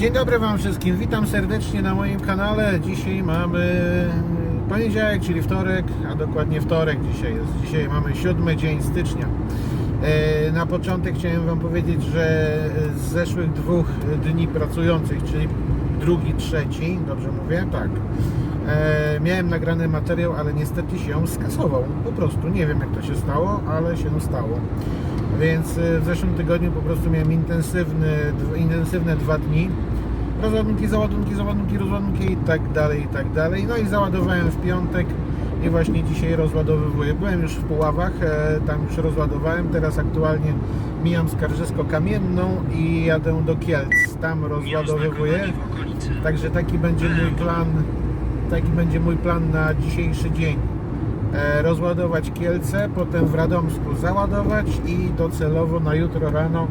Dzień dobry Wam wszystkim, witam serdecznie na moim kanale. Dzisiaj mamy poniedziałek, czyli wtorek, a dokładnie wtorek dzisiaj jest. Dzisiaj mamy siódmy dzień stycznia. E, Na początek chciałem Wam powiedzieć, że z zeszłych dwóch dni pracujących, czyli drugi, trzeci, dobrze mówię? Tak. E, Miałem nagrany materiał, ale niestety się skasował. Po prostu nie wiem jak to się stało, ale się stało. Więc e, w zeszłym tygodniu po prostu miałem intensywny, intensywne dwa dni. Rozładunki, załadunki, załadunki, rozładunki i tak dalej, i tak dalej. No i załadowałem w piątek i właśnie dzisiaj rozładowywuję. Byłem już w Puławach, e, tam już rozładowałem. Teraz aktualnie mijam Skarżysko-Kamienną i jadę do Kielc. Tam rozładowywuję. Także taki będzie mój plan, taki będzie mój plan na dzisiejszy dzień. E, rozładować Kielce, potem w Radomsku załadować i docelowo na jutro rano,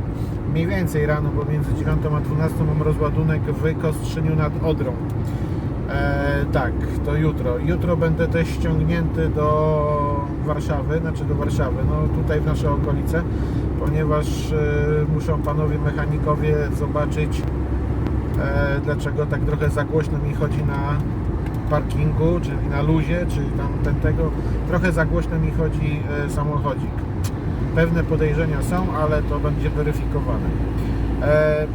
mniej więcej rano, bo między 9 a 12 mam rozładunek w Kostrzyniu nad Odrą. E, tak, to jutro. Jutro będę też ściągnięty do Warszawy, znaczy do Warszawy, no tutaj w nasze okolice, ponieważ e, muszą panowie mechanikowie zobaczyć e, dlaczego tak trochę za głośno mi chodzi na parkingu, czyli na luzie, czyli tam ten tego, trochę za głośno mi chodzi e, samochodzik. Pewne podejrzenia są, ale to będzie weryfikowane. E,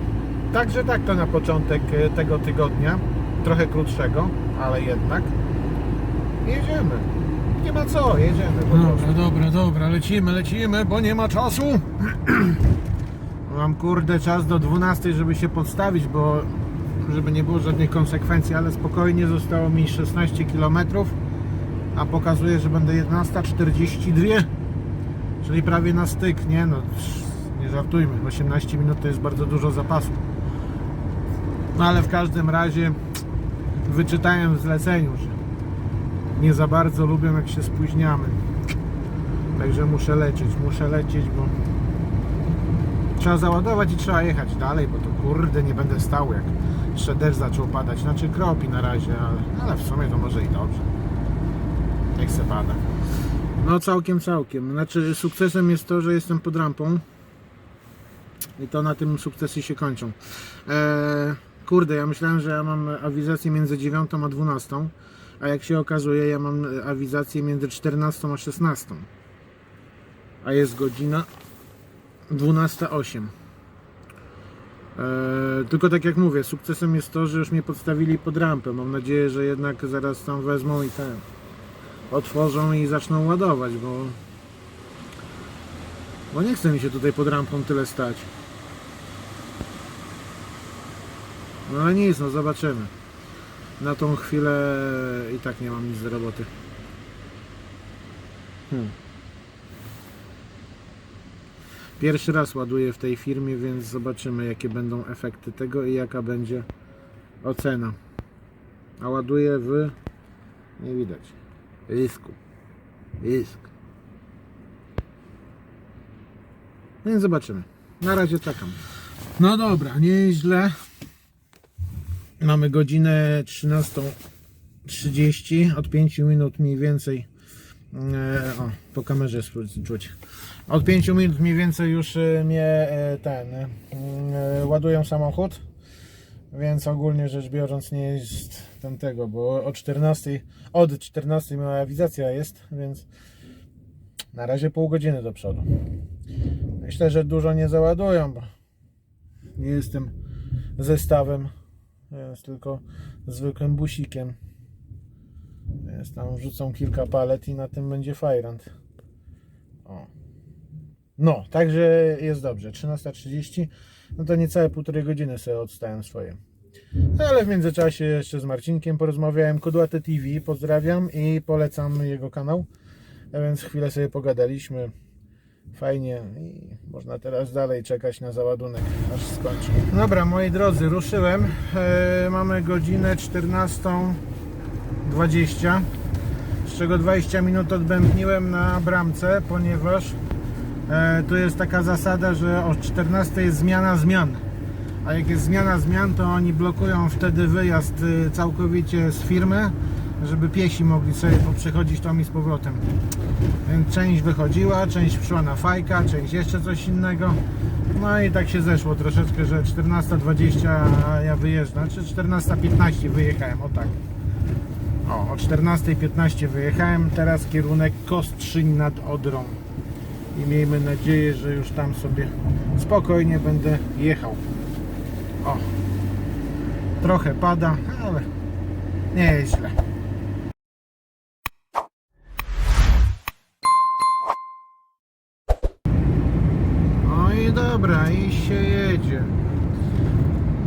także tak to na początek e, tego tygodnia, trochę krótszego, ale jednak. Jedziemy. Nie ma co, jedziemy po prostu. Dobra, dobra, dobra, lecimy, lecimy, bo nie ma czasu. Mam kurde czas do 12, żeby się podstawić, bo żeby nie było żadnych konsekwencji, ale spokojnie zostało mi 16 km, a pokazuje, że będę 11.42, czyli prawie na styk, nie no, nie żartujmy, 18 minut to jest bardzo dużo zapasu. No ale w każdym razie wyczytałem w zleceniu, że nie za bardzo lubię jak się spóźniamy. Także muszę lecieć, muszę lecieć, bo trzeba załadować i trzeba jechać dalej, bo to kurde nie będę stał jak jeszcze zaczął padać, znaczy kropi na razie, ale, ale w sumie to może i dobrze. Niech se pada. No całkiem, całkiem. Znaczy sukcesem jest to, że jestem pod rampą i to na tym sukcesy się kończą. Eee, kurde, ja myślałem, że ja mam awizację między 9 a 12, a jak się okazuje, ja mam awizację między 14 a 16. A jest godzina 12.08. Eee, tylko tak jak mówię, sukcesem jest to, że już mnie podstawili pod rampę. Mam nadzieję, że jednak zaraz tam wezmą i ten otworzą i zaczną ładować, bo bo nie chce mi się tutaj pod rampą tyle stać. No ale nic, no zobaczymy. Na tą chwilę i tak nie mam nic do roboty. Hmm. Pierwszy raz ładuję w tej firmie, więc zobaczymy jakie będą efekty tego i jaka będzie ocena. A ładuję w... nie widać. Rysku. Rysk. Więc zobaczymy. Na razie czekam. No dobra, nieźle. Mamy godzinę 13.30. Od 5 minut mniej więcej. E, o, po kamerze czuć. Od 5 minut mniej więcej już e, mnie e, ten ładują samochód. Więc ogólnie rzecz biorąc nie jest ten tego, bo o 14, od 14 moja awizacja jest, więc na razie pół godziny do przodu. Myślę, że dużo nie załadują, bo nie jestem zestawem, jest tylko zwykłym busikiem. Więc tam wrzucą kilka palet i na tym będzie fajrant. O. No, także jest dobrze. 13.30, no to niecałe półtorej godziny sobie odstałem swoje. No ale w międzyczasie jeszcze z Marcinkiem porozmawiałem. Kudłate TV, pozdrawiam i polecam jego kanał. A więc chwilę sobie pogadaliśmy. Fajnie i można teraz dalej czekać na załadunek, aż skończy. Dobra, moi drodzy, ruszyłem. E, mamy godzinę 14.20, z czego 20 minut odbędniłem na bramce, ponieważ e, tu jest taka zasada, że o 14 jest zmiana zmian. A jak jest zmiana zmian, to oni blokują wtedy wyjazd y, całkowicie z firmy żeby piesi mogli sobie poprzechodzić tam i z powrotem. Więc część wychodziła, część szła na fajka, część jeszcze coś innego. No i tak się zeszło troszeczkę, że 14.20 ja wyjeżdżam, czy 14.15 wyjechałem, o tak. O, o 14.15 wyjechałem, teraz kierunek Kostrzyń nad Odrą. I miejmy nadzieję, że już tam sobie spokojnie będę jechał. O, trochę pada, ale nie jest źle. No i dobra, i się jedzie.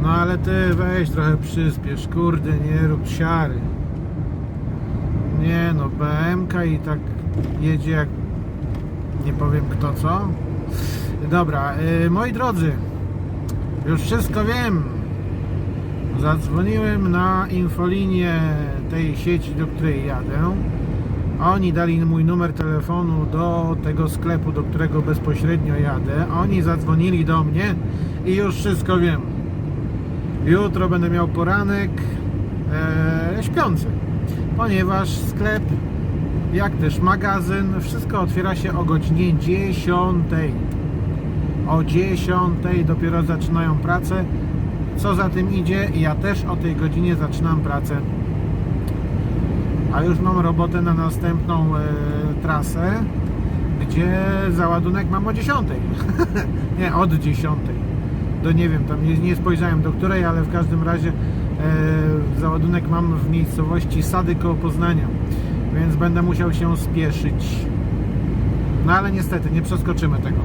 No ale ty weź trochę przyspiesz, kurde, nie rób siary. Nie no, BMK i tak jedzie jak nie powiem kto co. Dobra, yy, moi drodzy, już wszystko wiem. Zadzwoniłem na infolinię tej sieci, do której jadę. Oni dali mój numer telefonu do tego sklepu, do którego bezpośrednio jadę. Oni zadzwonili do mnie i już wszystko wiem. Jutro będę miał poranek e, śpiący, ponieważ sklep, jak też magazyn, wszystko otwiera się o godzinie 10. O 10 dopiero zaczynają pracę. Co za tym idzie, ja też o tej godzinie zaczynam pracę. A już mam robotę na następną e, trasę, gdzie załadunek mam o 10. nie, od 10. Do nie wiem, tam nie, nie spojrzałem do której, ale w każdym razie e, załadunek mam w miejscowości Sady koło Poznania, więc będę musiał się spieszyć. No ale niestety nie przeskoczymy tego.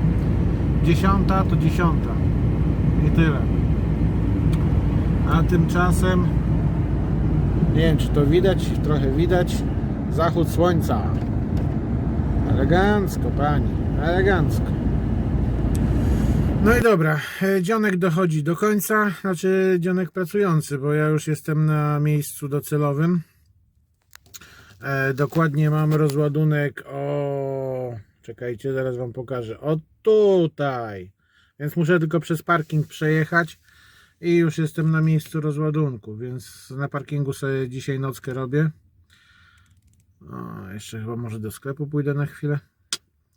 Dziesiąta to dziesiąta. I tyle. A tymczasem nie wiem czy to widać, trochę widać zachód słońca. Elegancko pani, elegancko. No i dobra, e, dzionek dochodzi do końca, znaczy dzionek pracujący, bo ja już jestem na miejscu docelowym. E, dokładnie mam rozładunek o... Czekajcie, zaraz wam pokażę. O tutaj. Więc muszę tylko przez parking przejechać i już jestem na miejscu rozładunku, więc na parkingu sobie dzisiaj nockę robię. O, jeszcze chyba może do sklepu pójdę na chwilę,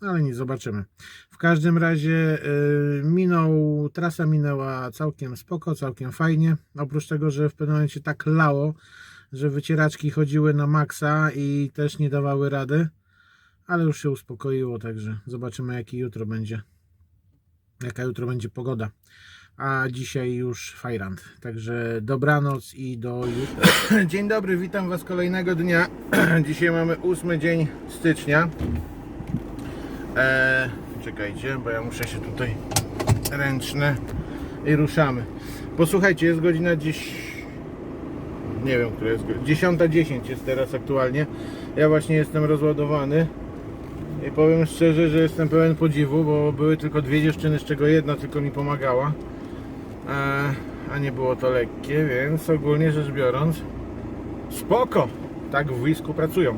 ale nie zobaczymy. W każdym razie yy, minął, trasa minęła całkiem spoko, całkiem fajnie. Oprócz tego, że w pewnym momencie tak lało, że wycieraczki chodziły na maksa i też nie dawały rady, ale już się uspokoiło, także zobaczymy jaki jutro będzie. Jaka jutro będzie pogoda a dzisiaj już fajrant. Także dobranoc i do jutra. Dzień dobry, witam Was kolejnego dnia. Dzisiaj mamy ósmy dzień stycznia. Eee, czekajcie, bo ja muszę się tutaj ręczne i ruszamy. Posłuchajcie, jest godzina dziś. Nie wiem, która jest godzina. 10.10 jest teraz aktualnie. Ja właśnie jestem rozładowany. I powiem szczerze, że jestem pełen podziwu, bo były tylko dwie dziewczyny, z czego jedna tylko mi pomagała. A nie było to lekkie, więc ogólnie rzecz biorąc spoko, tak w wojsku pracują.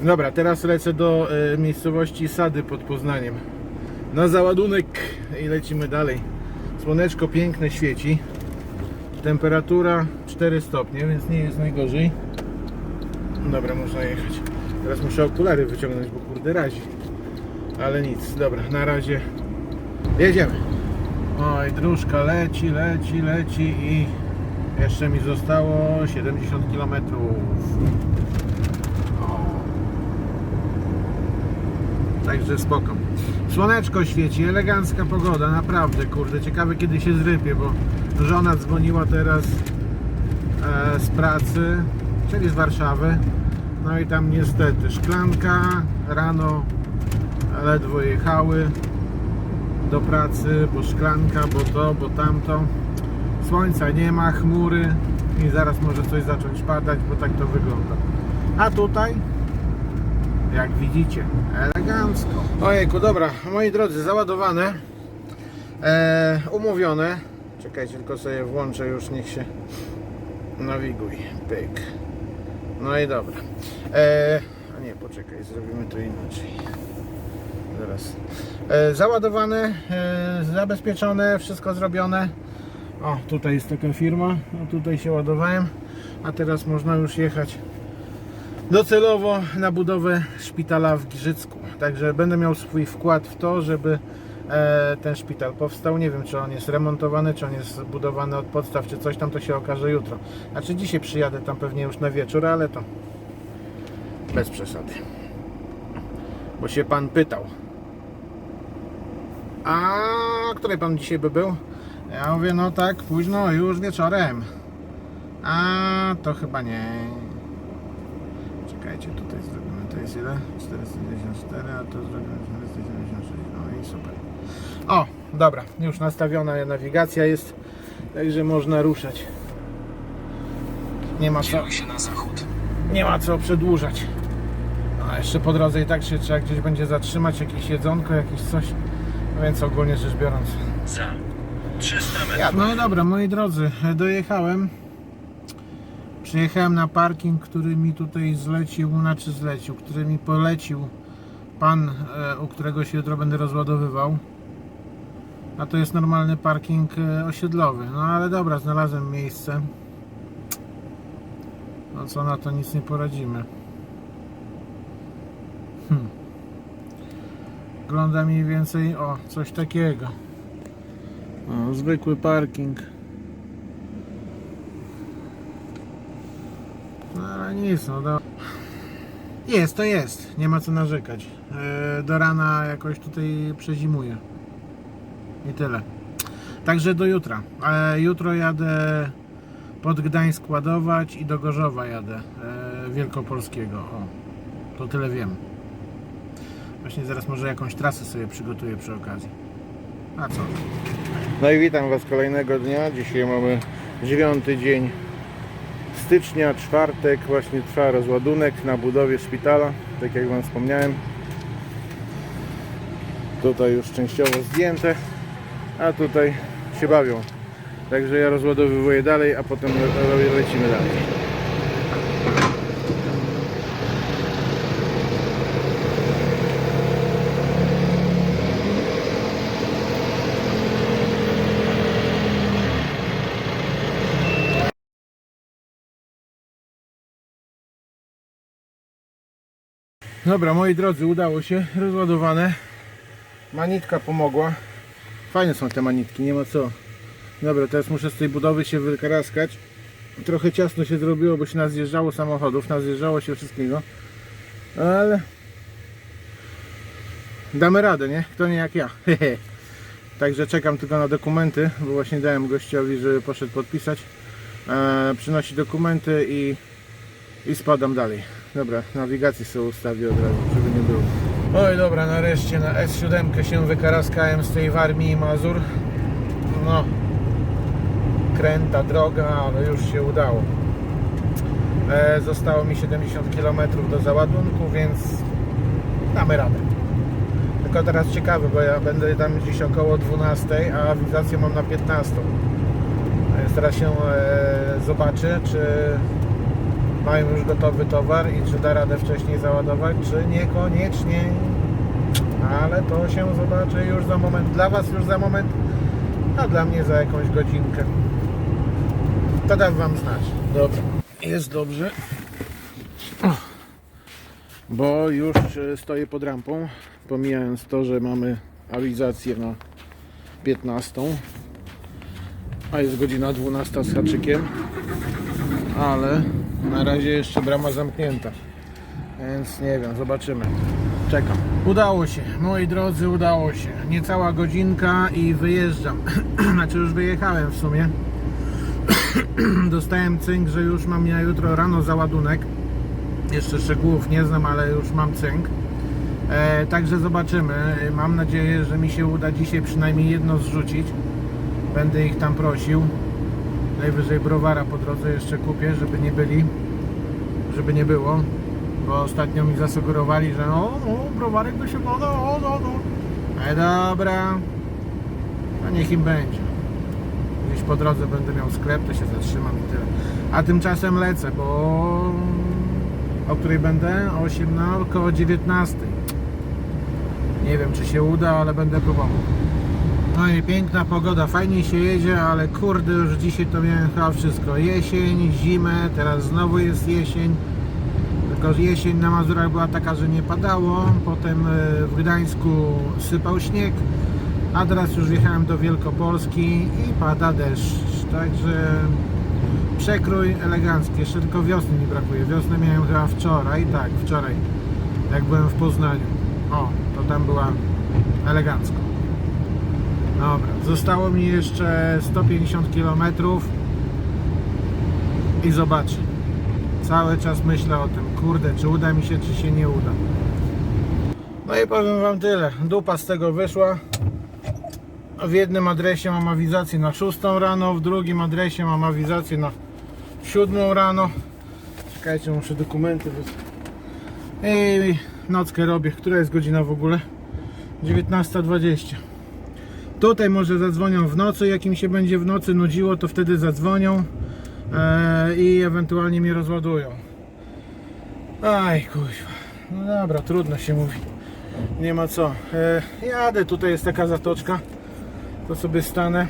Dobra, teraz lecę do e, miejscowości Sady pod Poznaniem na załadunek i lecimy dalej. Słoneczko piękne świeci, temperatura 4 stopnie, więc nie jest najgorzej. Dobra, można jechać. Teraz muszę okulary wyciągnąć, bo kurde razi. Ale nic, dobra, na razie jedziemy. Oj, dróżka leci, leci, leci i jeszcze mi zostało 70 km. Także spoko. Słoneczko świeci, elegancka pogoda, naprawdę, kurde, ciekawe kiedy się zrypie, bo żona dzwoniła teraz e, z pracy, czyli z Warszawy. No i tam niestety szklanka, rano ledwo jechały do pracy, bo szklanka, bo to, bo tamto. Słońca nie ma, chmury i zaraz może coś zacząć padać, bo tak to wygląda. A tutaj, jak widzicie, elegancko. Ojejku, dobra, moi drodzy, załadowane, e, umówione. Czekajcie, tylko sobie włączę już, niech się nawiguj. Pyk. No i dobra. E, a nie, poczekaj, zrobimy to inaczej. Zaraz. E, załadowane, e, zabezpieczone, wszystko zrobione. O, tutaj jest taka firma, no tutaj się ładowałem, a teraz można już jechać docelowo na budowę szpitala w Giżycku. Także będę miał swój wkład w to, żeby ten szpital powstał. Nie wiem, czy on jest remontowany, czy on jest budowany od podstaw, czy coś tam, to się okaże jutro. Znaczy dzisiaj przyjadę tam pewnie już na wieczór, ale to bez przesady. Bo się pan pytał. A której pan dzisiaj by był? Ja mówię, no tak, późno, już wieczorem. A to chyba nie. Czekajcie, tutaj zrobimy, to jest ile? 494, a to zrobimy 496. No i super. O, dobra, już nastawiona nawigacja jest, także można ruszać. Nie ma co, Kieruj się na zachód. nie ma co przedłużać. A jeszcze po drodze i tak się trzeba gdzieś będzie zatrzymać, jakieś jedzonko, jakieś coś. No więc ogólnie rzecz biorąc. Za 300 metrów. No i dobra, moi drodzy, dojechałem. Przyjechałem na parking, który mi tutaj zlecił, znaczy zlecił, który mi polecił pan, e, u którego się jutro będę rozładowywał. A to jest normalny parking e, osiedlowy. No ale dobra, znalazłem miejsce. No co na to nic nie poradzimy. Hmm. Wygląda mniej więcej o coś takiego. O, zwykły parking. No ale nic, no do... Jest, to jest. Nie ma co narzekać. E, Do rana jakoś tutaj przezimuje. I tyle. Także do jutra. E, Jutro jadę pod Gdańsk ładować i do Gorzowa jadę. e, Wielkopolskiego. O, to tyle wiem. Właśnie zaraz może jakąś trasę sobie przygotuję przy okazji. A co? No i witam Was kolejnego dnia. Dzisiaj mamy dziewiąty dzień stycznia, czwartek. Właśnie trwa rozładunek na budowie szpitala, tak jak Wam wspomniałem. Tutaj już częściowo zdjęte, a tutaj się bawią. Także ja rozładowywuję dalej, a potem le- le- lecimy dalej. Dobra, moi drodzy, udało się. Rozładowane. Manitka pomogła. Fajne są te manitki, nie ma co. Dobra, teraz muszę z tej budowy się wykaraskać. Trochę ciasno się zrobiło, bo się nazjeżdżało samochodów, nazjeżdżało się wszystkiego. Ale damy radę, nie? Kto nie jak ja. Także czekam tylko na dokumenty, bo właśnie dałem gościowi, żeby poszedł podpisać. E, przynosi dokumenty i i spadam dalej. Dobra, nawigację sobie ustawię od razu. Oj dobra, nareszcie na S7 się wykaraskałem z tej Warmii Mazur. No, kręta droga, ale już się udało. E, zostało mi 70 km do załadunku, więc damy radę. Tylko teraz ciekawy, bo ja będę tam gdzieś około 12, a awizację mam na 15. A Więc teraz się e, zobaczy, czy mają już gotowy towar i czy da radę wcześniej załadować, czy niekoniecznie. Ale to się zobaczy już za moment. Dla Was już za moment, a dla mnie za jakąś godzinkę. To dam Wam znać. Dobra. Jest dobrze. Bo już e, stoję pod rampą, pomijając to, że mamy awizację na 15, a jest godzina 12 z haczykiem ale na razie jeszcze brama zamknięta. Więc nie wiem, zobaczymy. Czekam. Udało się, moi drodzy, udało się. Niecała godzinka i wyjeżdżam. znaczy już wyjechałem w sumie. Dostałem cynk, że już mam na jutro rano załadunek. Jeszcze szczegółów nie znam, ale już mam cynk. E, także zobaczymy. Mam nadzieję, że mi się uda dzisiaj przynajmniej jedno zrzucić. Będę ich tam prosił. Najwyżej browara po drodze jeszcze kupię, żeby nie byli, żeby nie było, bo ostatnio mi zasugerowali, że no, no browarek by się no, no, no, no. E dobra, no niech im będzie. Gdzieś po drodze będę miał sklep, to się zatrzymam i tyle. A tymczasem lecę, bo o której będę? O 8, no, około 19. Nie wiem, czy się uda, ale będę próbował. No i piękna pogoda, fajnie się jedzie, ale kurde już dzisiaj to miałem chyba wszystko. Jesień, zimę, teraz znowu jest jesień. Tylko jesień na Mazurach była taka, że nie padało, potem e, w Gdańsku sypał śnieg, a teraz już wjechałem do Wielkopolski i pada deszcz, także przekrój elegancki, jeszcze tylko wiosny mi brakuje, wiosnę miałem chyba wczoraj, tak, wczoraj, jak byłem w Poznaniu, o, to tam była elegancko. Dobra, zostało mi jeszcze 150 km i zobaczę. Cały czas myślę o tym, kurde, czy uda mi się, czy się nie uda. No i powiem Wam tyle. Dupa z tego wyszła. W jednym adresie mam awizację na 6 rano, w drugim adresie mam awizację na 7 rano. Czekajcie, muszę dokumenty. I nockę robię. Która jest godzina w ogóle? 19.20. Tutaj może zadzwonią w nocy, jak im się będzie w nocy nudziło, to wtedy zadzwonią e, i ewentualnie mnie rozładują. Aj, kuźwa. No dobra, trudno się mówi. Nie ma co. E, jadę, tutaj jest taka zatoczka. To sobie stanę.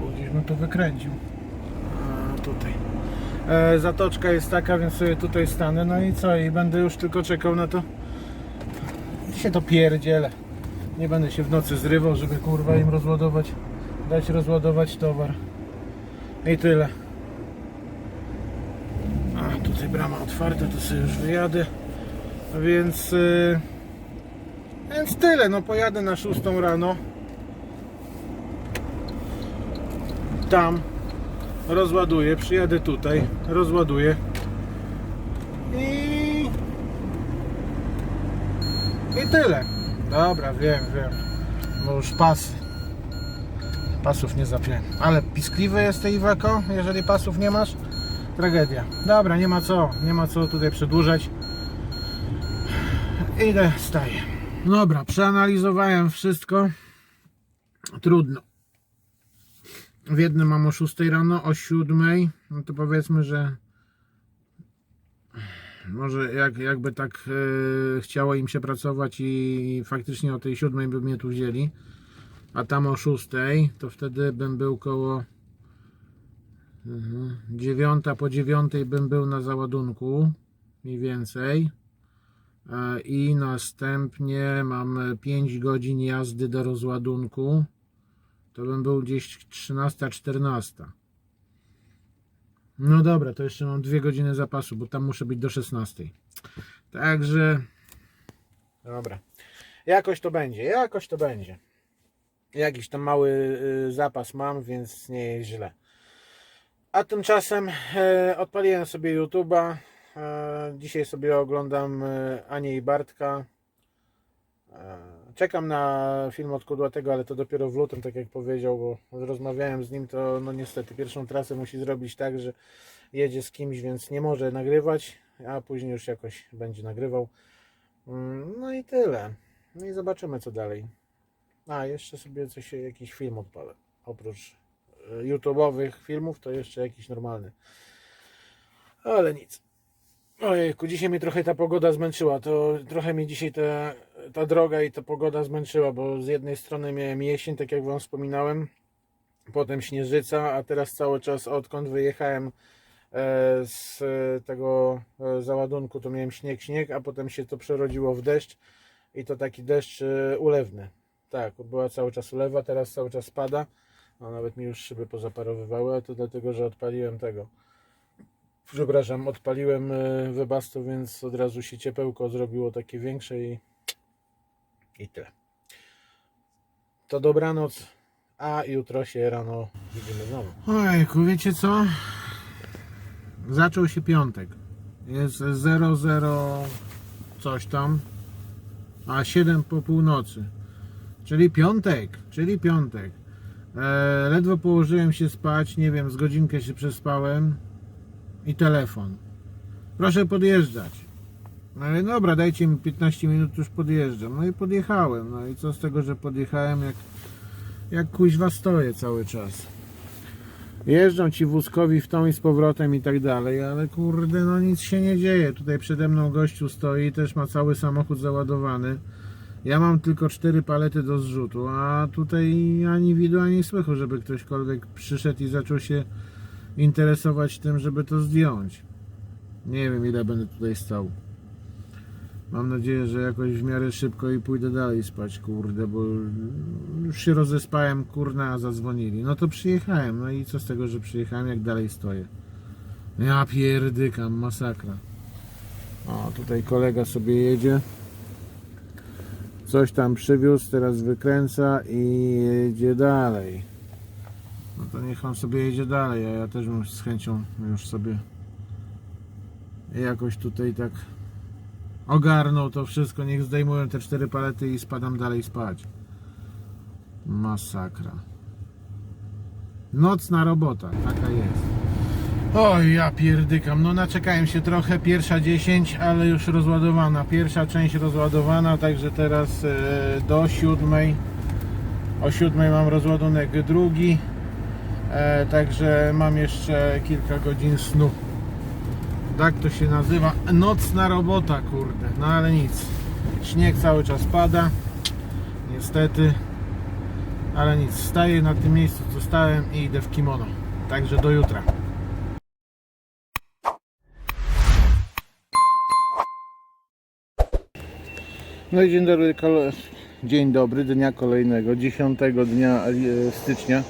Bo gdzieś bym to wykręcił. A, tutaj. E, zatoczka jest taka, więc sobie tutaj stanę. No i co? I będę już tylko czekał na to. Się to pierdzielę. Nie będę się w nocy zrywał, żeby kurwa im rozładować, dać rozładować towar. I tyle. A tutaj brama otwarta, to sobie już wyjadę. Więc yy, więc tyle, no pojadę na 6 rano. Tam rozładuję, przyjadę tutaj, rozładuję. I i tyle. Dobra, wiem, wiem. Bo już pasy. Pasów nie zapiąłem. Ale piskliwy jest tej Iveco, jeżeli pasów nie masz. Tragedia. Dobra, nie ma co. Nie ma co tutaj przedłużać. Idę, staję. Dobra, przeanalizowałem wszystko. Trudno. W jednym mam o 6 rano, o 7. No to powiedzmy, że może jak, jakby tak e, chciało im się pracować i faktycznie o tej siódmej by mnie tu wzięli, a tam o szóstej, to wtedy bym był koło mhm, dziewiąta po dziewiątej bym był na załadunku mniej więcej e, i następnie mam 5 godzin jazdy do rozładunku to bym był gdzieś 13-14 no dobra, to jeszcze mam dwie godziny zapasu, bo tam muszę być do 16. Także. Dobra. Jakoś to będzie, jakoś to będzie. Jakiś tam mały y, zapas mam, więc nie jest źle. A tymczasem e, odpaliłem sobie YouTube'a. E, dzisiaj sobie oglądam Anię i Bartka. E, Czekam na film od Kudłatego, ale to dopiero w lutym, tak jak powiedział, bo rozmawiałem z nim, to no niestety pierwszą trasę musi zrobić tak, że jedzie z kimś, więc nie może nagrywać, a później już jakoś będzie nagrywał. Mm, No i tyle. No i zobaczymy co dalej. A, jeszcze sobie coś, jakiś film odpalę. Oprócz e, YouTube'owych filmów, to jeszcze jakiś normalny. Ale nic. Ojejku, dzisiaj mnie trochę ta pogoda zmęczyła. To trochę mnie dzisiaj ta, ta droga i ta pogoda zmęczyła, bo z jednej strony miałem jesień, tak jak Wam wspominałem, potem śnieżyca, a teraz cały czas odkąd wyjechałem e, z tego e, załadunku, to miałem śnieg, śnieg, a potem się to przerodziło w deszcz i to taki deszcz e, ulewny. Tak, była cały czas ulewa, teraz cały czas pada. No, nawet mi już szyby pozaparowywały, a to dlatego, że odpaliłem tego przepraszam, odpaliłem e, webasto, więc od razu się ciepełko zrobiło takie większe i, i tyle. To dobranoc, a jutro się rano widzimy znowu. Ojku, wiecie co? Zaczął się piątek. Jest 00 coś tam, a 7 po północy. Czyli piątek, czyli piątek. E, ledwo położyłem się spać, nie wiem, z godzinkę się przespałem i telefon. Proszę podjeżdżać. No ale dobra, dajcie mi 15 minut, już podjeżdżam. No i podjechałem. No i co z tego, że podjechałem, jak, jak kuźwa stoję cały czas. Jeżdżą ci wózkowi w tą i z powrotem i tak dalej, ale kurde, no nic się nie dzieje. Tutaj przede mną gościu stoi, też ma cały samochód załadowany. Ja mam tylko cztery palety do zrzutu, a tutaj ani widu, ani słychu, żeby ktośkolwiek przyszedł i zaczął się interesować tym, żeby to zdjąć. Nie wiem ile będę tutaj stał. Mam nadzieję, że jakoś w miarę szybko i pójdę dalej spać, kurde, bo już się rozespałem, kurna, a zadzwonili. No to przyjechałem, no i co z tego, że przyjechałem, jak dalej stoję. Ja pierdykam, masakra. O, tutaj kolega sobie jedzie. Coś tam przywiózł, teraz wykręca i jedzie dalej. No to niech on sobie jedzie dalej, a ja też bym z chęcią już sobie jakoś tutaj tak ogarnął to wszystko. Niech zdejmują te cztery palety i spadam dalej spać. Masakra. Nocna robota, taka jest. Oj, ja pierdykam. No naczekałem się trochę. Pierwsza 10, ale już rozładowana. Pierwsza część rozładowana, także teraz e, do siódmej. O siódmej mam rozładunek drugi. E, także mam jeszcze kilka godzin snu. Tak to się nazywa. Nocna robota, kurde. No ale nic. Śnieg cały czas pada. Niestety. Ale nic. Staję na tym miejscu, co stałem i idę w kimono. Także do jutra. No i dzień dobry, dzień dobry, dnia kolejnego, 10 dnia e, stycznia.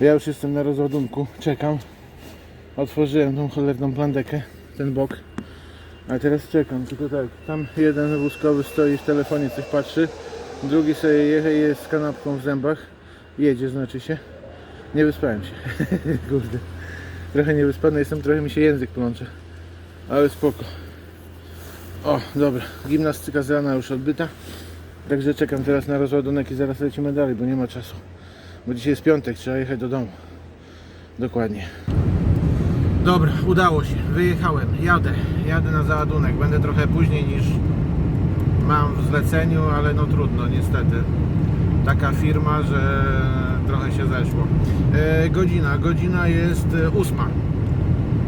Ja już jestem na rozładunku, czekam. Otworzyłem tą cholerną plandekę, ten bok. A teraz czekam, tylko tak, tam jeden wózkowy stoi w telefonie, coś patrzy. Drugi sobie jedzie, jest z kanapką w zębach. Jedzie, znaczy się. Nie wyspałem się. Kurde. Trochę niewyspany jestem, trochę mi się język plącze. Ale spoko. O, dobra. Gimnastyka z rana już odbyta. Także czekam teraz na rozładunek i zaraz lecimy dalej, bo nie ma czasu. Bo dzisiaj jest piątek, trzeba jechać do domu. Dokładnie. Dobra, udało się. Wyjechałem. Jadę. Jadę na załadunek. Będę trochę później niż mam w zleceniu, ale no trudno, niestety. Taka firma, że trochę się zeszło. E, godzina. Godzina jest e, ósma.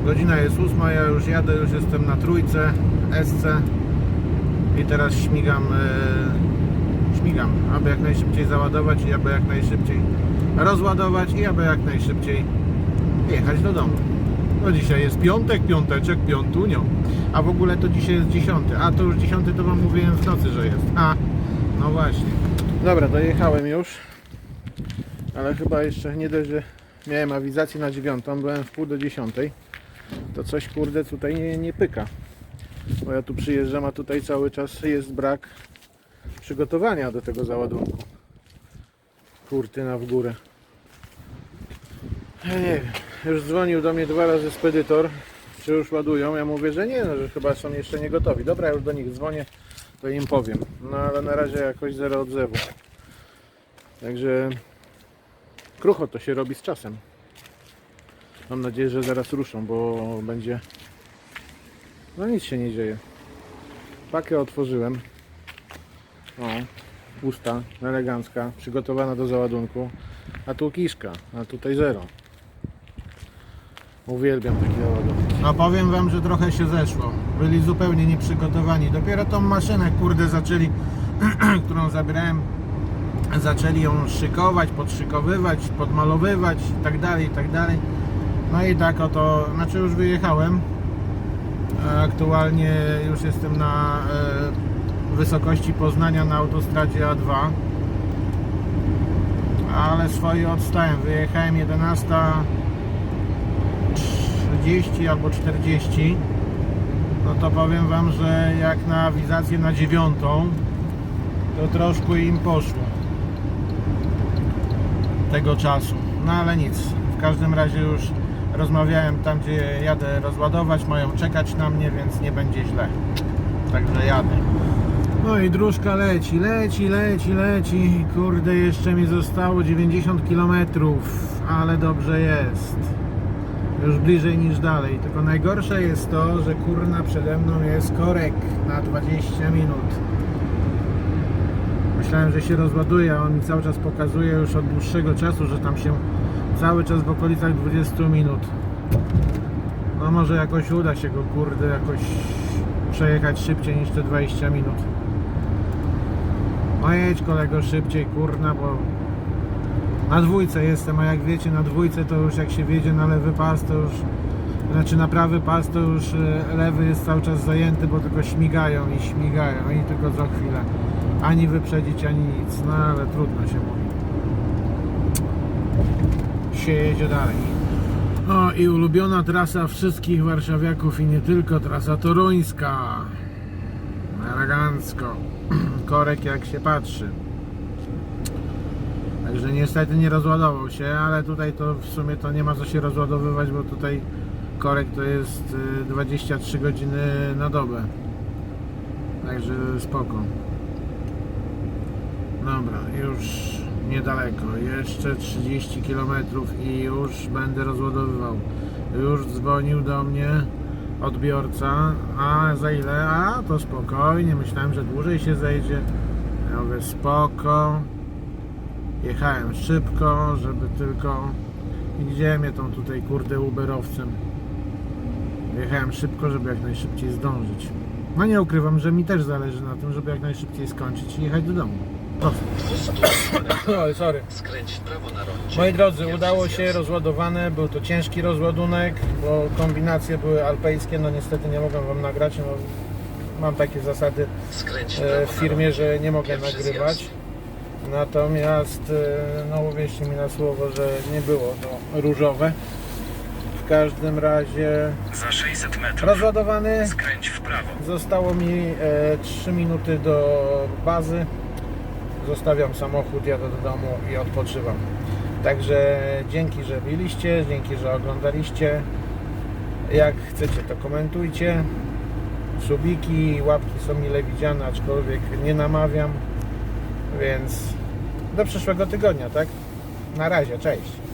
Godzina jest ósma, ja już jadę, już jestem na trójce SC i teraz śmigam, e, śmigam, aby jak najszybciej załadować i aby jak najszybciej rozładować i aby jak najszybciej jechać do domu. No dzisiaj jest piątek, piąteczek, piątunio, a w ogóle to dzisiaj jest dziesiąty, a to już dziesiąty to wam mówiłem w nocy, że jest. A, no właśnie. Dobra, dojechałem już, ale chyba jeszcze nie dość, że miałem awizację na dziewiątą, byłem w pół do dziesiątej to coś kurde tutaj nie, nie pyka. Bo ja tu przyjeżdżam, a tutaj cały czas jest brak przygotowania do tego załadunku. Kurtyna w górę. Ja nie wiem. Już dzwonił do mnie dwa razy spedytor, czy już ładują. Ja mówię, że nie, no, że chyba są jeszcze nie gotowi. Dobra, ja już do nich dzwonię, to im powiem. No ale na razie jakoś zero odzewu. Także krucho to się robi z czasem. Mam nadzieję, że zaraz ruszą, bo będzie. No nic się nie dzieje. Pakę otworzyłem. O, pusta, elegancka, przygotowana do załadunku. A tu kiszka, a tutaj zero. Uwielbiam takie załadunki. No powiem wam, że trochę się zeszło. Byli zupełnie nieprzygotowani. Dopiero tą maszynę, kurde, zaczęli, którą zabierałem, zaczęli ją szykować, podszykowywać, podmalowywać i tak dalej, i tak dalej. No i tak oto, znaczy już wyjechałem. Aktualnie już jestem na e, wysokości Poznania na autostradzie A2. Ale swoje odstałem. Wyjechałem 11.30 albo 40. No to powiem Wam, że jak na awizację na dziewiątą, to troszkę im poszło tego czasu. No ale nic. W każdym razie już rozmawiałem tam, gdzie jadę rozładować. Mają czekać na mnie, więc nie będzie źle. Także jadę. No i dróżka leci, leci, leci, leci. Kurde, jeszcze mi zostało 90 km, ale dobrze jest. Już bliżej niż dalej. Tylko najgorsze jest to, że kurna przede mną jest korek na 20 minut. Myślałem, że się rozładuje, a on mi cały czas pokazuje już od dłuższego czasu, że tam się cały czas w okolicach 20 minut. No może jakoś uda się go kurde jakoś przejechać szybciej niż te 20 minut. No jedź kolego szybciej kurna, bo na dwójce jestem, a jak wiecie na dwójce to już jak się wjedzie na lewy pas to już Znaczy na prawy pas to już e, lewy jest cały czas zajęty, bo tylko śmigają i śmigają i tylko co chwilę. Ani wyprzedzić, ani nic. No ale trudno się mówi. Się jedzie dalej. O i ulubiona trasa wszystkich warszawiaków i nie tylko, trasa toruńska. Elegancko. Korek jak się patrzy. Także niestety nie rozładował się, ale tutaj to w sumie to nie ma co się rozładowywać, bo tutaj korek to jest y, 23 godziny na dobę. Także spoko. Dobra, już niedaleko. Jeszcze 30 km i już będę rozładowywał. Już dzwonił do mnie odbiorca. A za ile? A to spokojnie. Myślałem, że dłużej się zejdzie. Ja mówię spoko. Jechałem szybko, żeby tylko... I gdzie mnie tą tutaj kurde uberowcem? Jechałem szybko, żeby jak najszybciej zdążyć. No nie ukrywam, że mi też zależy na tym, żeby jak najszybciej skończyć i jechać do domu. Prosto. 200 metrów. Oj, sorry. Skręć w prawo na rondzie. Moi drodzy, Pierwszy udało się, zjazd. rozładowane, był to ciężki rozładunek, bo kombinacje były alpejskie, no niestety nie mogłem Wam nagrać, no, mam takie zasady Skręć w e, prawo w na firmie, rondzie. że nie mogę Pierwszy nagrywać. zjazd. Natomiast, e, no uwierzcie mi na słowo, że nie było to różowe. W każdym razie Za 600 metrów. rozładowany, Skręć w prawo. Zostało mi e, 3 minuty do bazy. Zostawiam samochód, jadę do domu i odpoczywam. Także dzięki, że byliście, dzięki, że oglądaliście. Jak chcecie, to komentujcie. Subiki i łapki są mile widziane, aczkolwiek nie namawiam. Więc do przyszłego tygodnia, tak? Na razie, cześć.